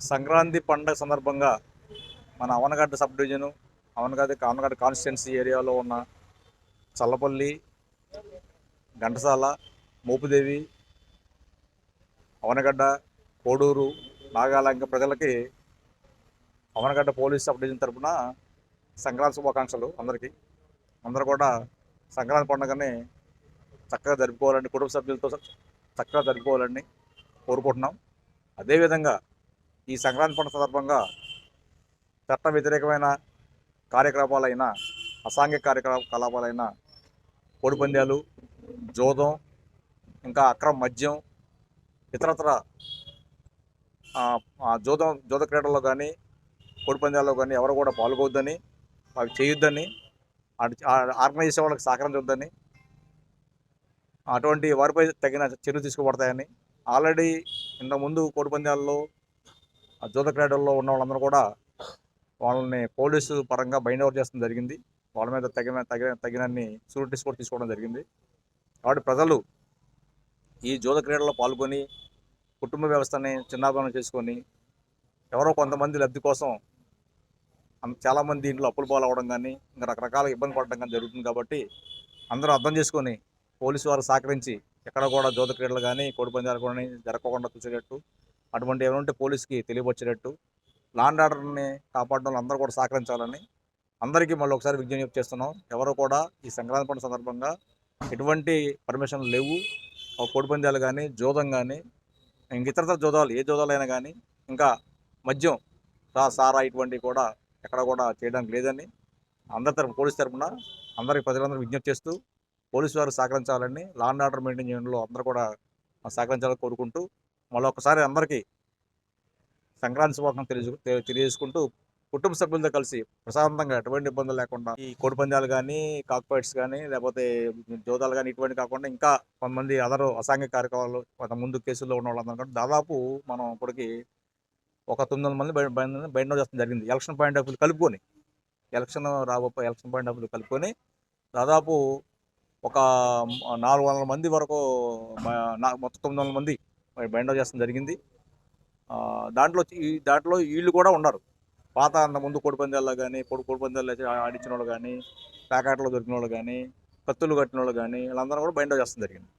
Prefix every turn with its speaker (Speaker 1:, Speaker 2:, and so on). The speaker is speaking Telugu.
Speaker 1: సంక్రాంతి పండుగ సందర్భంగా మన Avanigadda sub division Avanigadda Avanigadda constituency ఏరియాలో ఉన్న చల్లపల్లి ఘంటసాల మోపుదేవి అవనగడ్డ కోడూరు నాగాలంక ప్రజలకి అవనగడ్డ పోలీస్ సబ్ డివిజన్ తరపున సంక్రాంతి శుభాకాంక్షలు అందరికీ. అందరూ కూడా సంక్రాంతి పండుగని చక్కగా జరుపుకోవాలని కుటుంబ సభ్యులతో చక్కగా జరుపుకోవాలని కోరుకుంటున్నాం. అదేవిధంగా ఈ సంక్రాంతి పండుగ సందర్భంగా చట్ట వ్యతిరేకమైన కార్యకలాపాలైన అసాంఘిక కార్యకలాపాలైన కోడిపందాలు జోదం ఇంకా అక్రమ మద్యం ఇతరత్ర జోదం జోద క్రీడల్లో కానీ కోడిపందాల్లో కానీ ఎవరు కూడా పాల్గొద్దని అవి చేయొద్దని అటు- ఆ ఆర్గనైజ్ చేసే వాళ్ళకి సహకరించొద్దని అటువంటి వారిపై తగిన చర్యలు తీసుకోబడతాయని ఆల్రెడీ ఇంతకుముందు కోడిపందాల్లో ఆ జూత క్రీడల్లో ఉన్న వాళ్ళందరూ కూడా వాళ్ళని పోలీసు పరంగా బైండ్ ఓవర్ చేస్తడం జరిగింది. వాళ్ళ మీద తగిన తగిన తగినన్ని షూరిటీస్ కూడా తీసుకోవడం జరిగింది. కాబట్టి ప్రజలు ఈ జూద క్రీడల్లో పాల్గొని కుటుంబ వ్యవస్థని చిన్నాభానం చేసుకొని ఎవరో కొంతమంది లబ్ధి కోసం చాలామంది ఇంట్లో అప్పులు పాలవడం కానీ ఇంకా రకరకాల ఇబ్బంది పడడం కానీ జరుగుతుంది కాబట్టి అందరూ అర్థం చేసుకొని పోలీసు వారు సహకరించి ఎక్కడ కూడా జోత క్రీడలు కానీ కోడిపందాలు కానీ జరగకుండా చూసేటట్టు అటువంటి ఏమైనా ఉంటే పోలీస్కి తెలియపరిచేటట్టు లాండ్ ఆర్డర్ని కాపాడడంలో అందరూ కూడా సహకరించాలని అందరికీ మళ్ళీ ఒకసారి విజ్ఞప్తి చేస్తున్నాం. ఎవరు కూడా ఈ సంక్రాంతి పండుగ సందర్భంగా ఎటువంటి పర్మిషన్లు లేవు. ఆ కోడిపందాలు కానీ జోదం కానీ ఇంక ఇతరతర జోదాలు ఏ జోదాలైనా కానీ ఇంకా మద్యం సా సారా ఇటువంటివి కూడా ఎక్కడ కూడా చేయడానికి లేదని అందరి తరపు పోలీస్ తరఫున అందరికి ప్రజలందరూ విజ్ఞప్తి చేస్తూ పోలీసు వారు సహకరించాలని లా అండ్ ఆర్డర్ మెయింటైన్ చేయడంలో అందరూ కూడా సహకరించాలని కోరుకుంటూ మళ్ళీ ఒకసారి అందరికీ సంక్రాంతి శుభాకాంక్షలు తెలియజు తెలియజేసుకుంటూ కుటుంబ సభ్యులతో కలిసి ప్రశాంతంగా ఎటువంటి ఇబ్బందులు లేకుండా ఈ కోడిపందాలు కానీ కాక్పైట్స్ కానీ లేకపోతే జోదాలు కానీ ఇటువంటి కాకుండా ఇంకా కొంతమంది అదరు అసాంఘిక కార్యక్రమాలు కొంత ముందు కేసుల్లో ఉన్న వాళ్ళందరూ దాదాపు మనం ఇప్పటికి ఒక తొమ్మిది వందల మంది బయ- బయట చేస్తాం జరిగింది. ఎలక్షన్ పాయింట్ ఆఫ్ వ్యూ కలుపుకొని ఎలక్షన్ రాబోయే ఎలక్షన్ పాయింట్ ఆఫ్ వ్యూ కలుపుకొని దాదాపు ఒక నాలుగు వందల మంది వరకు మొత్తం తొమ్మిది వందల మంది బైండ్ చేస్తాం జరిగింది. దాంట్లో ఈ దాంట్లో వీళ్ళు కూడా ఉన్నారు. పాత అంత ముందు కోడిపందాల్లో కానీ పొడి కోడిపందాల్లో అయితే ఆడించిన వాళ్ళు కానీ ప్యాకెట్లో దొరికిన వాళ్ళు కానీ కత్తులు కట్టిన వాళ్ళు కానీ వీళ్ళందరూ కూడా బైండ్ చేస్తాం జరిగింది.